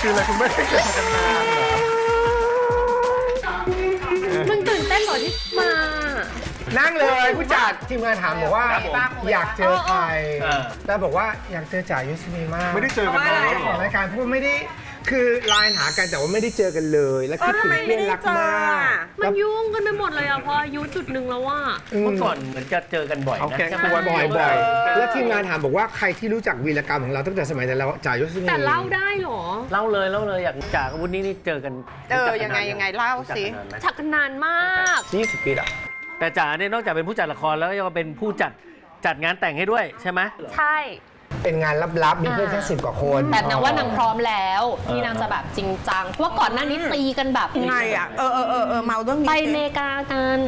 คืออะไรคุณไม่ได้เจอกันนานเหรอ มึงตื่นเต้นเหรอที่มา นั่งเลยผู้จัดทีมงานถามบอกว่าครับผมอยากเจอใครเออแล้วบอกว่าอยากเจอจ่ายุทธนีมากไม่ได้เจอกันนานแล้วเหรของอรายการเพราะว่าไม่ได้คือไลน์หากันแต่ว่าไม่ได้เจอกันเลย แล้วคิดถึงเพื่อนรักมากมันยุ่งกันไปหมดเลยอะพออายุจุดหนึ่งแล้วว่าอืมเมื่อก่อนเหมือนจะเจอกันบ่อยเอานะแก๊งใช่ไหมกวนบ่อยบ่บ่ออยยแล้วทีมงานถามบอกว่าใครที่รู้จักวีรกรรมของเราตั้งแต่สมัยแต่เราจ่ายุทธนีแต่เล่าได้เหรอเล่าเลยเล่าเลยอยากจากบวุฒินี่นี่เจอกันเออรู้จักกันยังไงนานยังไงเล่าสิรู้จักกันนานไหมฉักกันนานมากยี่สิบปีละ แต่จ๋าเนี่ยนอกจากเป็นผู้จัดละครแล้วก็ยังเป็นผู้จัดจัดงานแต่งให้ด้วยใช่ไหม ใช่ เป็นงานลับๆ มีเพื่อนแค่สิบกว่าคนแต่นางว่านางพร้อมแล้วที่นางจะแบบจริงจังเพราะว่าก่อนหน้านี้ตีกันแบบไงอะ เออเออเออเออเมาเรื่องนี้ไปสิอเมริกากัน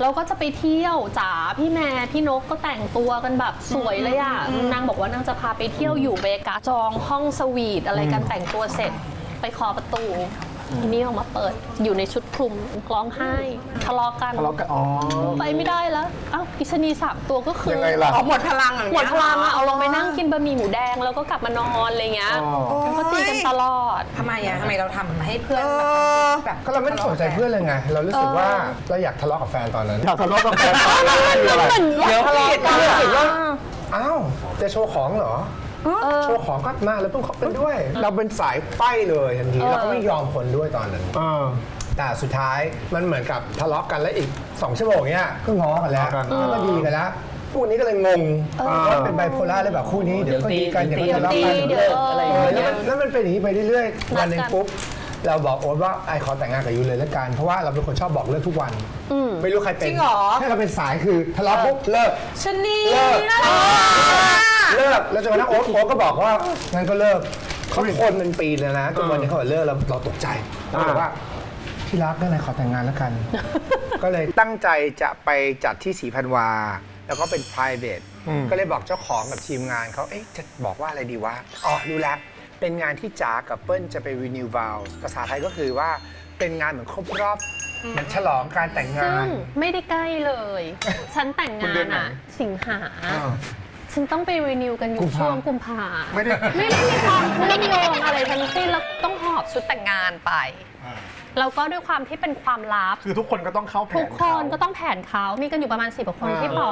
เราก็จะไปเที่ยวจ๋าพี่แม่พี่นกก็แต่งตัวกันแบบสวยเลยอะนางบอกว่านางจะพาไปเที่ยวอยู่อเมริกาจองห้องสวีทอะไรกันแต่งตัวเสร็จไปเคอประตู ทีนี้ออกมาเปิดอยู่ในชุดคลุมร้องไห้ทะเลาะกันทะเลาะกันอ๋อ ไปไม่ได้แล้วอ้าวอิชนีสามตัวก็คือยังไงล่ะ อ๋อหมดพลังอย่างหมเงี้ดยพลังอะเอาลงไปนั่งกินบะหมี่หมูแดงแล้วก็กลับมานอนอะไรเงี้ยอ๋อ แล้วก็ตีกันตลอด ทำไมอะทำไมเราทำให้เพื่อนเอแบบอแบบก็เราไม่ได้สนใจเพื่อนเลยไง เรารู้สึกว่าเราอยากทะเลาะกับแฟนตอนนั้น อยากทะเลาะกับแฟนตอนนั้นคืออะไร เดี๋ยวเรารู้สึกว่า อ้าว จะโชว์ของเหรอเออ โชว์ของก็มาแล้วต้องเขาเป็นด้วย เราเป็นสายไป้เลยทันทีเออเราก็ไม่ยอมคนด้วยตอนนั้นเออแต่สุดท้ายมันเหมือนกับทะเลาะกันแล้วอีก 2 ชั่วโมงเนี้ยก็ง้อกันแล้วง้อกันแล้วก็ดีกันแล้วคู่นี้ก็เลยงงว่าเป็นไบโพล่าเลยแบบคู่นี้เดี๋ยวก็ดีกันเดี๋ยวก็ทะเลาะกันเดี๋ยวตีเดี๋ยวอะไรอย่างเงี้ยแล้วมันแล้วมันเป็นอย่างนี้ไปเรื่อยๆนัดกันวันหนึงปุ๊บเราบอกโอ๊ตว่าไอขอแต่งงานกับยูเลยแล้วกันเพราะว่าเราเป็นคนชอบบอกเลิกทุกวันอืมไม่รู้ใครเป็นจริงเหรอถ้าเราเป็นสายคือทะเลาะปุ๊บเลิกชนีเลิก เลิกแล้วจนกระทั่งโอ๊ตโอ๊ตก็บอกว่างั้นก็เลิกเขาทนเป็นปีเลยนะจนวันนี้เขาบอกเลิกแล้วเราตกใจเราบอกว่าที่รักได้ไหนขอแต่งงานแล้วกัน ก็เลยตั้งใจจะไปจัดที่สีพันวา แล้วก็เป็น private อืมก็เลยบอกเจ้าของกับทีมงานเขาเอ๊ะจะบอกว่าอะไรดีวะอ๋อรู้แล้วเป็นงานที่จ๋ากับเปิ้ลจะไป renew vows ภาษาไทยก็คือว่าเป็นงานเหมือนครบรอบเหมือนฉลองการแต่งซึ่งางนไม่ได้ใกล้เลย ฉันแต่งคุณงาเดือนนไหนอะสิงหาอ่า ฉันต้องไปรีนิวกันอกุยู่มภา ช่วงกุมภาไม่ได้ ไม่ได้มีความเชื่อมโยงอะไรทั้งสิ้นแล้วต้องหอบชุดแต่งงานไป แล้วก็ด้วยความที่เป็นความลับ คือทุกคนก็ต้องเข้าแผนทุกคนก็ต้องแผนเขามีกันอยู่ประมาณสิบกว่าคนที่หอ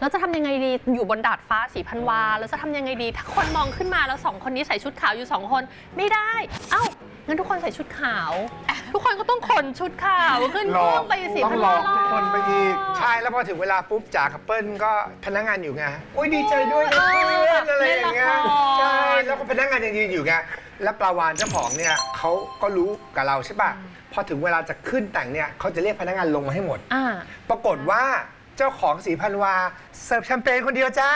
แล้วจะทำยังไงดีอยู่บนดาดฟ้าสีพันวา แล้วจะทำยังไงดี ถ้าคนมองขึ้นมาแล้วสองคนนี้ใส่ชุดขาวอยู่สองคน ไม่ได้ เอ้า งั้นทุกคนใส่ชุดขาว ทุกคนก็ต้องขนชุดขาวขึ้นหลเคอรื่อกงไปสีต้องพันหลวาอกทุกคนไปอีก ใช่แล้วพอถึงเวลาปุ๊บจ๋ากับเปิ้ลก็พนักงานอยู่ไงโอ้ยดีใจด้วยนะเพื่อนอะไรอย่างเงี้ยใช่แล้วก็พนักงานยังยืนอยู่ไงแล้วปลาวานเจ้าของเนี่ยเขาก็รู้กับเราใช่ป่ะพอถึงเวลาจะขึ้นแต่งเนี่ยเขาจะเรียกพนักงานลงมาให้หมด อ่า ปรากฏว่าเจ้าของสีพันวาเสิร์ฟแชมเปญคนเดียวจ้า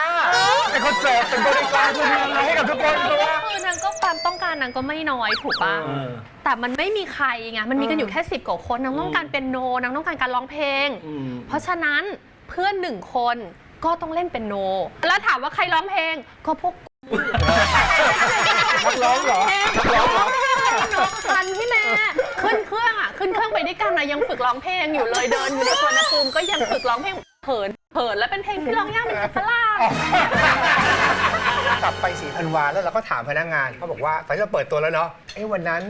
เป็นคนเสิร์ฟเป็นบริการคนเดียวให้กับทุกคนเพราะว่าคือนางก็ความต้องการนางก็ไม่น้อยถูกป่ะเออ แต่มันไม่มีใครไงมันมีกันอยู่แค่สิบกว่าคนนางต้องการเป็นโนนางต้องการการร้องเพลง อืม เพราะฉะนั้นเพื่อนหนึ่งคนก็ต้องเล่นเป็นโน แล้วถามว่าใครร้องเพลงก็พวกนักร้องเหรอนักร้องเหรอทันพี่แม่ขึ้นเครื่องอะขึ้นเครื่องไปด้วยกันนะยังฝึกร้องเพลงอยู่เลยเดินอยู่ในสวนภูมิก็ยังฝึกร้องเพลงเผินเผินแล้วเป็นเพลงที่ร้องยากเป็นฝรั่ง กลับไปสีพันวาแล้วเราก็ถามพนักงานเขาบอกว่าตอนที่เราเปิดตัวแล้วเนาะเอ้วันนั้น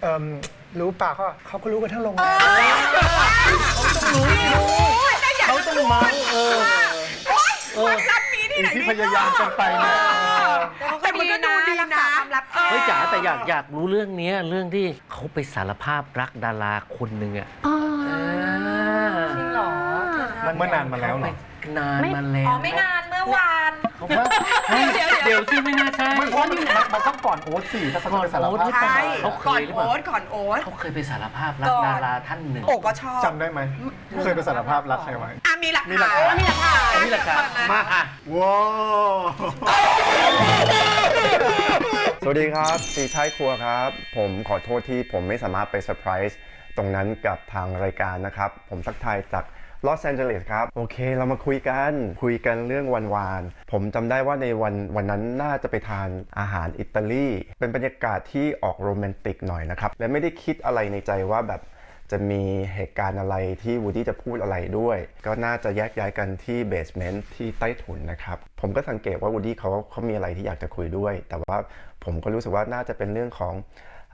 เอิ่มรู้ป่ะเขาเขาก็รู้กันทั้งโรงแรมเขาต้องเมาเออเออรับมีที่ไหนที่พยายามกันไปเนี่ยแต่มันก็ดูดีนะความลับเฮ้ยจ๋าแต่อยากอยากรู้เรื่องเนี้ยเรื่องที่เขาไปสารภาพรักดาราคนหนึ่งอะอ่าจริงเหรอมันเมื่อนานมาแล้วเหรอนานมาแล้อ๋วอไม่นานเมื่อวานเขาว่าเฮ้ยเดี๋ยว ก่อนโอ๊ตสี่ถ้าเขาจะไปสารก่อนโอ๊ตภาพใช่เขาเคก่อยนหรือเปล่าโอ๊ตก่อนโอ๊ตเขาเคยไปสารภาพรักก่อนดาราท่านหนึ่งโอ้ก็ชอบจำได้ไหมเคยไปสารภาพรักใครไว้อะมีหลักมีหลัฐากนฐานมีหลักฐานนี่แหละครับมาอะว้าวสวัสดีครับสีท้ายครัวครับ ผมขอโทษที่ผมไม่สามารถไปเซอร์ไพรส์ตรงนั้นกับทางรายการนะครับ ผมทักทายจาก ลอสแอนเจลิสครับ โอเค เรามาคุยกันคุยกันเรื่องวันวาน ผมจำได้ว่าในวันวันนั้นน่าจะไปทานอาหารอิตาลี เป็นบรรยากาศที่ออกโรแมนติกหน่อยนะครับ และไม่ได้คิดอะไรในใจว่าแบบจะมีเหตุการณ์อะไรที่วูดี้จะพูดอะไรด้วย ก็น่าจะแยกย้ายกันที่เบสเมนต์ที่ใต้ถุนนะครับ ผมก็สังเกตว่าวูดี้เขาเขามีอะไรที่อยากจะคุยด้วย แต่ว่าผมก็รู้สึกว่าน่าจะเป็นเรื่องของ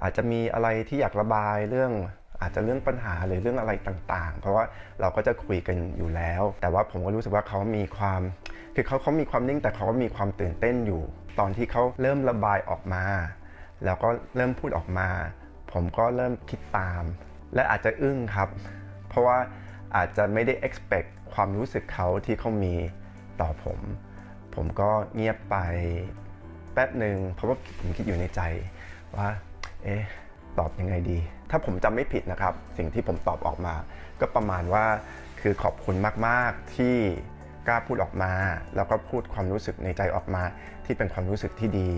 อาจจะมีอะไรที่อยากระบายเรื่อง อาจจะเรื่องปัญหาหรือเรื่องอะไรต่าง ๆ เพราะว่าเราก็จะคุยกันอยู่แล้ว แต่ว่าผมก็รู้สึกว่าเขามีความ คือเขาเขามีความนิ่งแต่เขาก็มีความตื่นเต้นอยู่ ตอนที่เขาเริ่มระบายออกมา แล้วก็เริ่มพูดออกมา ผมก็เริ่มคิดตาม และอาจจะอึ้งครับ เพราะว่าอาจจะไม่ได้ expect ความรู้สึกเขาที่เขามีต่อผม ผมก็เงียบไปแป๊บหนึ่งเพราะว่าผมคิดอยู่ในใจว่า เอ๊ะ ตอบยังไงดี ถ้าผมจำไม่ผิดนะครับ สิ่งที่ผมตอบออกมา ก็ประมาณว่าคือขอบคุณมาก ๆ ที่กล้าพูดออกมา แล้วก็พูดความรู้สึกในใจออกมา ที่เป็นความรู้สึกที่ดี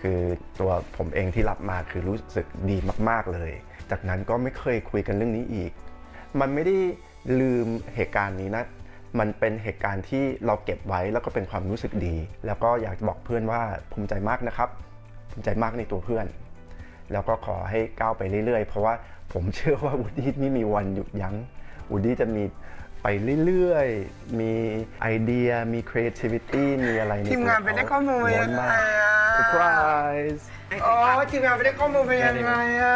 คือตัวผมเองที่รับมาคือรู้สึกดีมาก ๆ เลย จากนั้นก็ไม่เคยคุยกันเรื่องนี้อีก มันไม่ได้ลืมเหตุการณ์นี้นะมันเป็นเหตุการณ์ที่เราเก็บไว้แล้วก็เป็นความรู้สึกดี แล้วก็อยากบอกเพื่อนว่าภูมิใจมากนะครับ ภูมิใจมากในตัวเพื่อน แล้วก็ขอให้ก้าวไปเรื่อยๆ เพราะว่าผมเชื่อว่าวูดดี้ไม่มีวันหยุดยัง้งวูดดี้จะมีไปเรื่อยๆ มีไอเดีย มี creativity มีอะไรในทีมงานไปได้ข้อมูลล้ยันงไงมากอะ surprise โอ้ทีมงานไปได้ข้อมูลไปยังไงอะ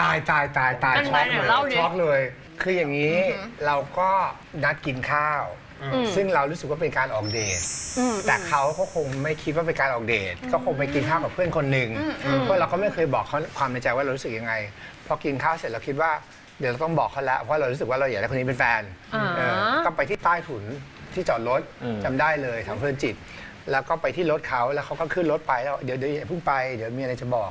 ตายตายตายตายยังช็ไงอกเนี่เลยยเล่าดิช็อกเลย คืออย่างนี้เราก็นัดกินข้าว ซึ่งเรารู้สึกว่าเป็นการออกเดทแต่เขาก็คงไม่คิดว่าเป็นการออกเดท ก็คงไปกินข้าวกับเพื่อนคนหนึ่งเพราะเราก็ไม่เคยบอกเขาความในใจว่าเรารู้สึกยังไง พอกินข้าวเสร็จเราคิดว่าเดี๋ยวเราต้องบอกเขาแล้วเพราะเรารู้สึกว่าเราอยากได้คนนี้เป็นแฟนอ่า เออก็ไปที่ใต้ถุนที่จอดรถอืมจำได้เลยทางเพลินจิต แล้วก็ไปที่รถเขาแล้วเขาก็ขึ้นรถไปแล้วเดี๋ยวเดี๋ยวอย่าเพิ่งไปเดี๋ยวมีอะไรจะบอก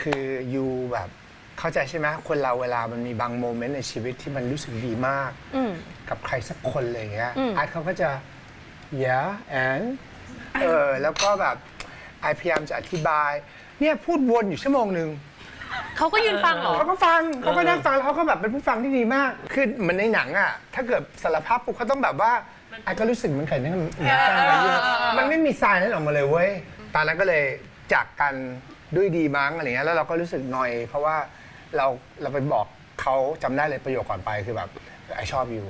คือยูแบบ เข้าใจใช่ไหมคนเราเวลามันมีบางโมเมนต์ในชีวิตที่มันรู้สึกดีมาก อืม กับใครสักคนเลยอย่างเงี้ยอืม อาร์ตเขาก็จะ yeah and เออแล้วก็แบบไอพยายามจะอธิบาย เนี่ยพูดวนอยู่ชั่วโมงหนึ่ง เขาก็ยืนฟังเหรอ เขาก็ฟังเขาก็นั่งฟังแล้วเขาก็แบบเป็นผู้ฟังที่ดีมาก คือเหมือนในหนังอะ ถ้าเกิดสารภาพปุ๊บเขาต้องแบบว่าไอ้ก็รู้สึกเหมือนกันนั่นเหมือนกันอะไรอย่างเงี้ยมันไม่มีทรายนั้นออกมาเลยเว้ย ตอนนั้นก็เลยจากกันด้วยดีมั้งอะไรเงี้ย แล้วเราก็รู้สึกนอย เพราะว่า เราเราไปบอกเขาจำได้เลยประโยคก่อนไปคือแบบไอชอบอยู่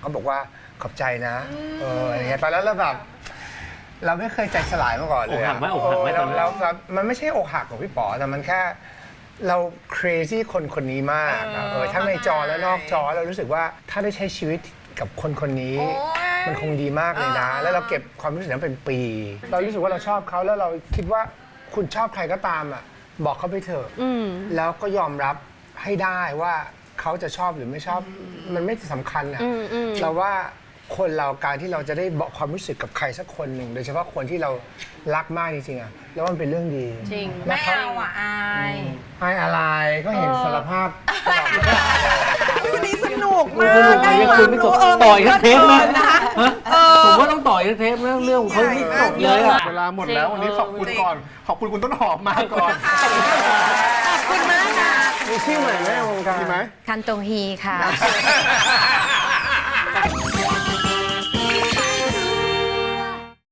เขาบอกว่าขอบใจนะเอออะไรเงี้ยตอนนั้นเราแบบเราไม่เคยใจสลายมาก่อนเลยอกหัอะกไหมอกหักไหมเตอนนั้น เราเรามันไม่ใช่อกหักของพี่ป๋อแต่มันแค่เรา crazy คนคนนี้มากอะเออทั้งในจอและนอกจอเรารู้สึกว่าถ้าได้ใช้ชีวิตกับคนคนนี้มันคงดีมากเลยนะ แล้วเราเก็บความรู้สึกนั้นเป็นปี เรารู้สึกว่าเราชอบเขาแล้วเราคิดว่าคุณชอบใครก็ตามอะ บอกเขาไปเถอะอืม แล้วก็ยอมรับให้ได้ว่าเขาจะชอบหรือไม่ชอบ มันไม่สำคัญอะอืมอืม เราว่าคนเราการที่เราจะได้บอกความรู้สึกกับใครสักคนหนึ่ง โดยเฉพาะคนที่เรารักมากจริงๆอะแล้วมันเป็นเรื่องดีจริง แล้ไม่วเขาเอาอะอายอายอะไรก็เห็นสารภาพตลอดเวลาคู่นี้สนุกมาโอ้โหกได้ยังควาคุยมไม่จรู้บเออต่อยกันเทปนะนะฮะ ผมว่าต้องต่อยกันเทปนะเรื่องของเขาไม่จบเลยอะเวลาหมดแล้ววันนี้ขอบคุณก่อน ขอบคุณคุณต้นหอมมากก่อนขอบคุณมากนะมีชื่อใหม่ไหมในวงการ มีไหมคันตงฮีค่ะ